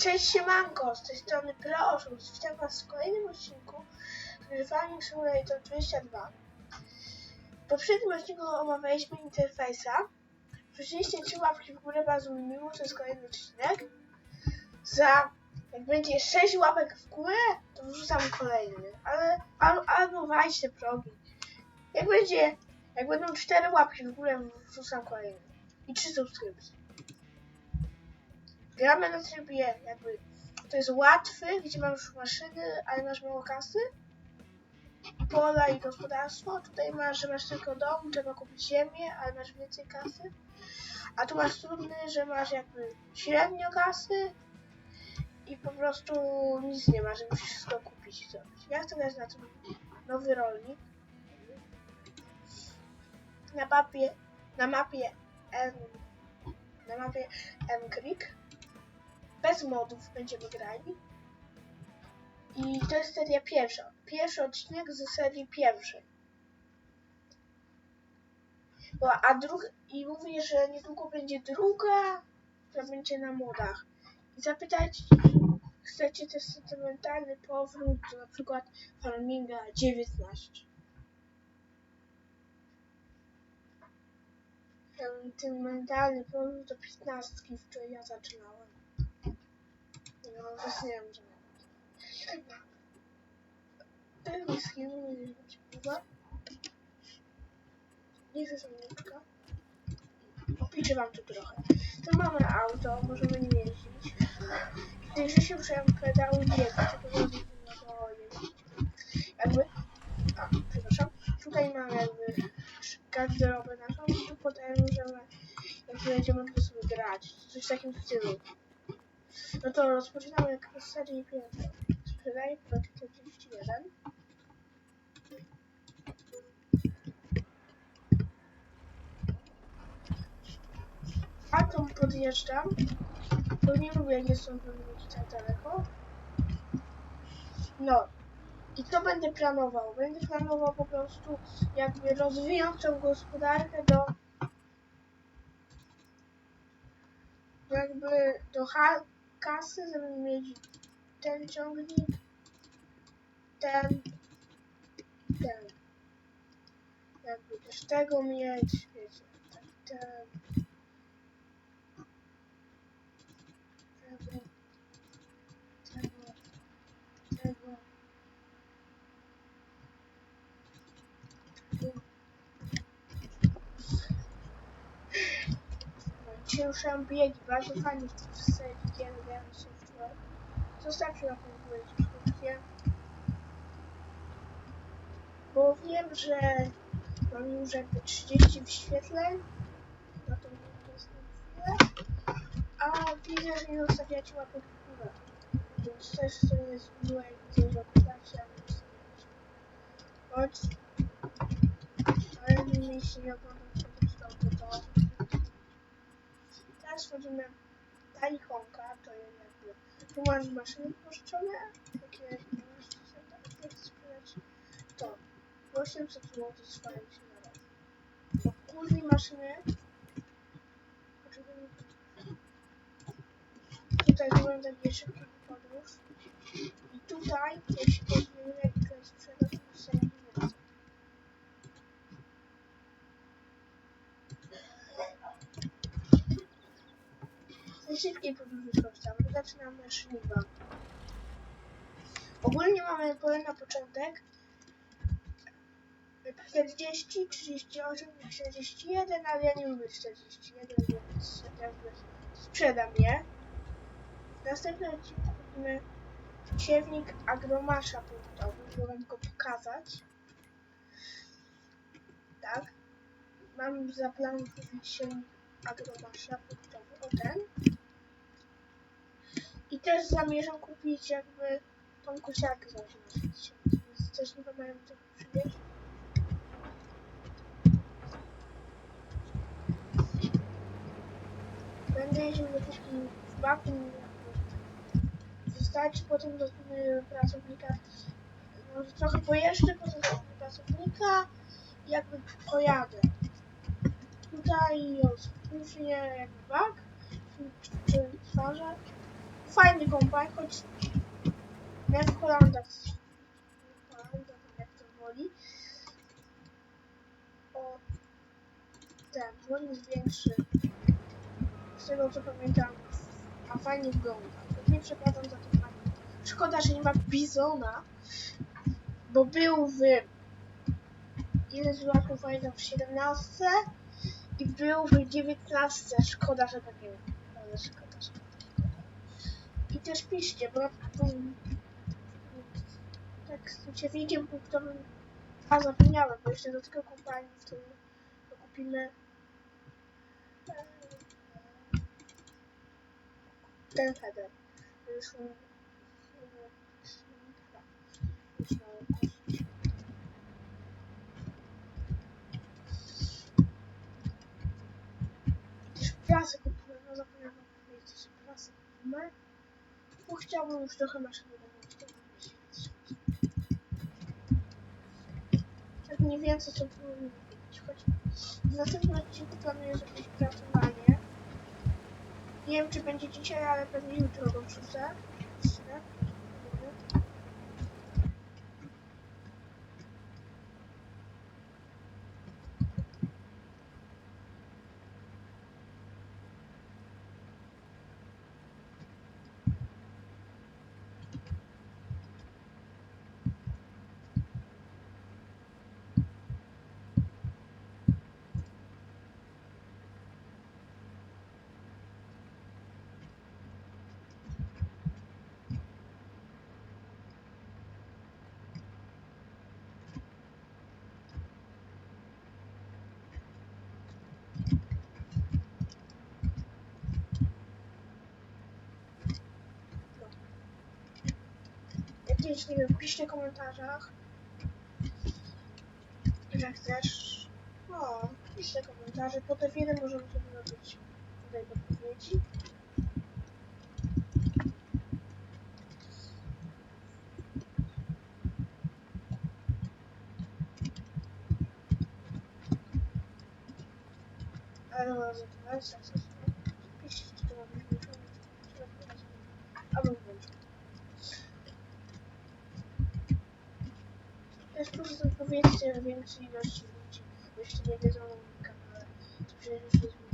Cześć siemanko, z tej strony Proszę, witam was w kolejnym odcinku Farming Simulator 22 W poprzednim odcinku omawialiśmy interfejsa. Wrzuciliście trzy łapki w górę, bardzo mi miło, to jest kolejny odcinek. Za, jak będzie 6 łapek w górę, to wrzucam kolejny. Ale, al, albo wajcie progi. Jak będzie, jak będą 4 łapki w górę, wrzucam kolejny. I 3 subskrypcje Gramy na trybie jakby to jest łatwy, gdzie masz maszyny, ale masz mało kasy. Pola i gospodarstwo. Tutaj masz, że masz tylko dom, trzeba kupić ziemię, ale masz więcej kasy. A tu masz trudny, że masz jakby średnio kasy i po prostu nic nie ma, że musisz wszystko kupić i zrobić. Ja chcę grać na tym nowy rolnik. Na mapie, na mapie M, na mapie M Creek bez modów będziemy grali. I to jest seria pierwsza. Pierwszy odcinek ze serii pierwszej. Bo, a drug I mówię, że niedługo będzie druga, która będzie na modach. I zapytajcie, czy chcecie też sentymentalny powrót do na przykład Farminga 19. Sentymentalny powrót do 15, w której ja zaczynałem. No, właśnie nie wiem, że nie. Whisky, nie wiem, chyba. Nie chcę samiczka. Opiszę wam tu trochę. Tu mamy auto, możemy nim jeździć. Że się muszę pedały biegać, tylko że jakby... A, przepraszam. Tutaj mamy jakby garderobę naszą i tu potem możemy, jak będziemy po prostu grać. Coś w takim stylu. To rozpoczynamy z serii pierwszej. Sprzedaj pod 41. A tą podjeżdżam. Bo nie lubię, jak są podjeździć tak daleko. No. I co będę planował? Będę planował po prostu jakby rozwijać tą gospodarkę do jakby do ha kasy, żeby mieć ten ciągnik, ten, ten. Jakby też tego mieć, wiecie, tak, ten. Tego, tego, tego. ruszałem biegi, bardzo fajnie w Software. Zostawcie na tym subskrypcję. Bo wiem, że mam już jakby 30 wyświetleń. Na tą chwilę. A widzę, że nie zostawiacie łapek w górę. Więc też to jest miłe, jak widzę, że oglądacie, a zostawiacie. Choć... Ale nie jeśli nie oglądacie, to to teraz wchodzimy ta ikonka, to jest tu masz maszyny pożyczone, takie sprzedać? To 800 zł się na raz. Bo kurznej maszyny tutaj wygląda takie szybkie podróż. I tutaj jeśli weźmiemy jakieś sprzedać nie najszybciej podróży korzystamy. Zaczynamy szliwa. Ogólnie mamy pole na początek 40, 38, 41, ale ja nie lubię 41, więc jakby sprzedam je. W następnym odcinku kupimy siewnik agromasza punktowy, żeby wam go pokazać. Tak. Mam za plan kupić siewnik agromasza punktowy, o ten. Też zamierzam kupić jakby tą kosiarkę za 18 tysięcy, więc też nie pamiętam tego. Będę jeździł do kuchni w zostać potem do y, pracownika, może trochę pojeżdżę, potem do pracownika i jakby pojadę. Tutaj jest później jakby bak, czy twarzach fajny kombajn, choć jak w Holandach. Holanda, tam jak to woli. O, ten, dłoń jest większy. Z tego co pamiętam, a fajnie wygląda. Nie przepadam za to fajnie. Szkoda, że nie ma Bizona, bo był w ile z latów w 17 i był w 19. Szkoda, że tak nie ma. Ale szkoda, szkoda. I też piszcie, bo tak z ciewnikiem punktowym a zapomniałem, bo jeszcze do tego kompanii w to kupimy ten header. Już prasę kupiłem, no zapomniałem powiedzieć, że prasę kupimy. Bo chciałbym już trochę wyświetlić. Tak mniej więcej co powinno być, choć w następnym odcinku planuję zrobić pracowanie. Nie wiem czy będzie dzisiaj, ale pewnie jutro go wrzucę. Myślę. Nie wiem. Jakieś, nie wiem, piszcie w komentarzach, że chcesz. No, piszcie komentarze. Po te filmy możemy sobie robić tutaj podpowiedzi. Ale za to jest tak, piszcie, czy to ma być włączone, czy to ma być Albo włączone. Też tam powiedzcie większej ilości ludzi, bo jeszcze nie wiedzą o moim kanale. To przecież już jest mój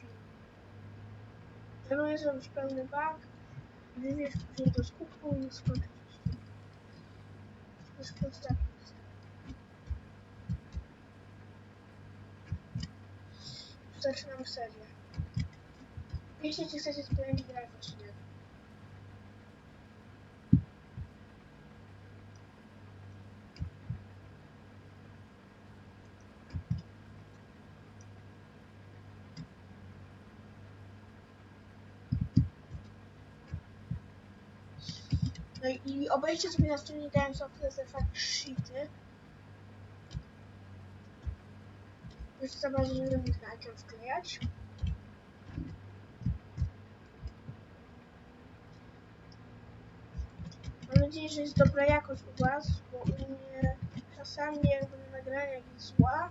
film. Planuję zrobić pełny bug, wywieźć później do skutku i skończyć. To jest podstawa. Zaczynam serię. Czy chcecie spędzić grę, czy No i obejrzcie sobie na stronie Games of Fact Sheety. Już ich na ekran wklejać. Mam nadzieję, że jest dobra jakość u Was, bo u mnie czasami jakby na nagraniach jest zła,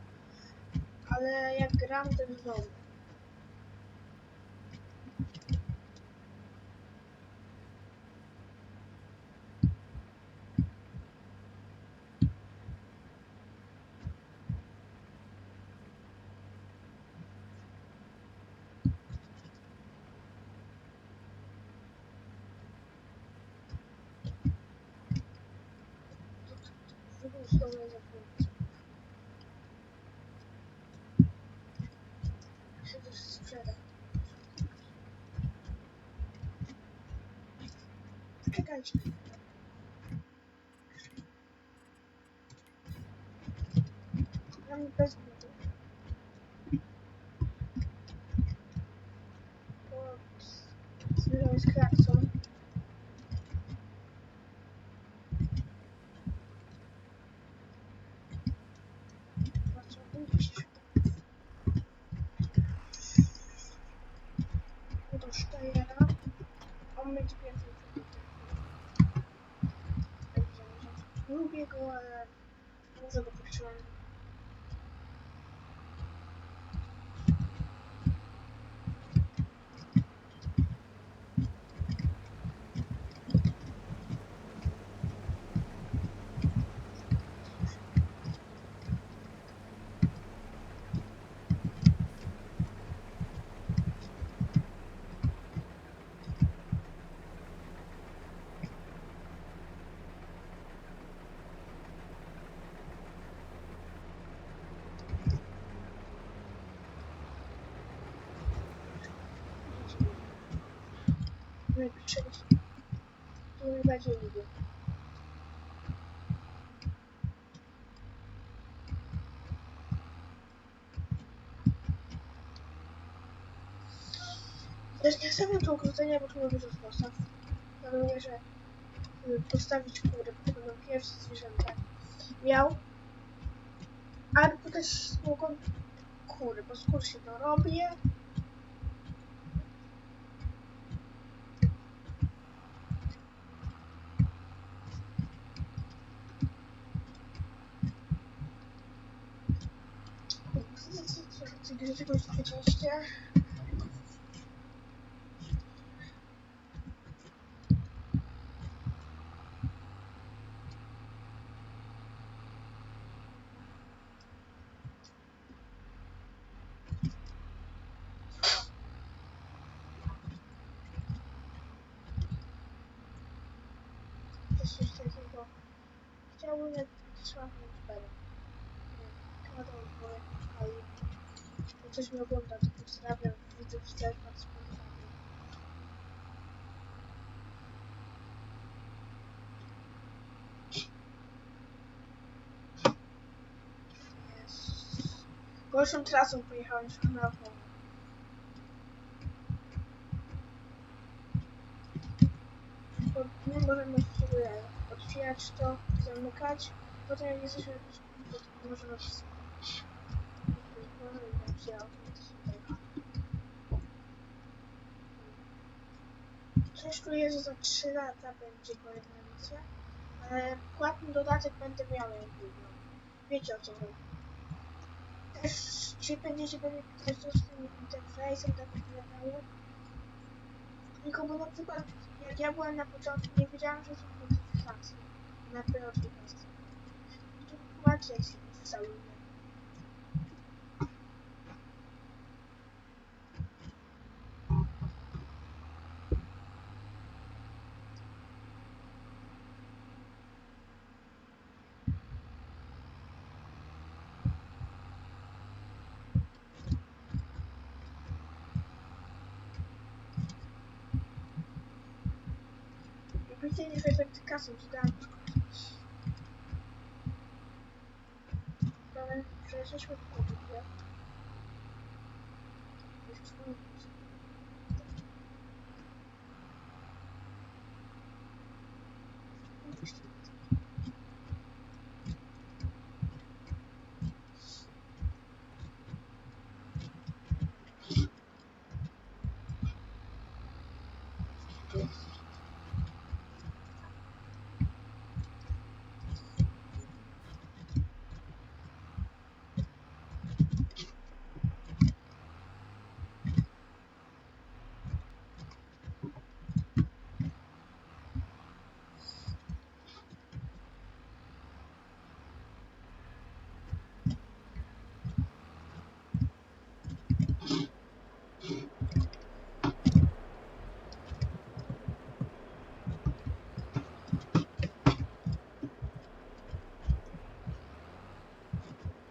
ale jak gram, to jest dobra. Czekajcie. Mam bez budu. Ups. Zbieram z klakson. Bardzo iść. Do Sztajera. On będzie więcej Także lubię go, ale może go poczułem. Możemy przejść. To najbardziej lubię. Też nie stawiam tu ogrodzenia, bo tu mam dużo postaw. Planuję, że y, postawić kury, bo to będą pierwsze zwierzęta. Miał. Albo też mogą kury, bo z kur się dorobię. Gdzie czegoś powiedzieliście? Coś jeszcze takiego. Chciałbym jak sławny cztery. Kadą dwoje, ale jak coś mi ogląda, to pozdrawiam. Też pan spotkany. Jest. Gorszą trasą pojechałem niż. Bo my możemy sobie otwierać to, zamykać. Potem jak jesteśmy to możemy Coś czuję, że za 3 lata będzie kolejna misja, ale płatny dodatek będę miał jak długo. Wiecie o co chodzi. Też czy będziecie pewnie co z tym interfejsem tak opowiadało. Tylko bo na przykład jak ja byłem na początku, nie wiedziałem, że są modyfikacje na pierwszej wersji. I to jak się instaluje. Oczywiście nie efekty kasy, czytałem. Ale przeszliśmy do kupić, nie? Jeszcze nie wiem.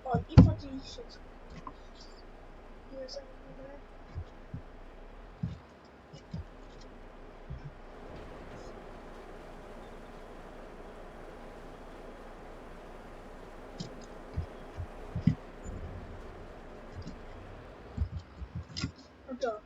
O, i podzielić się. Ile zamówione? No to,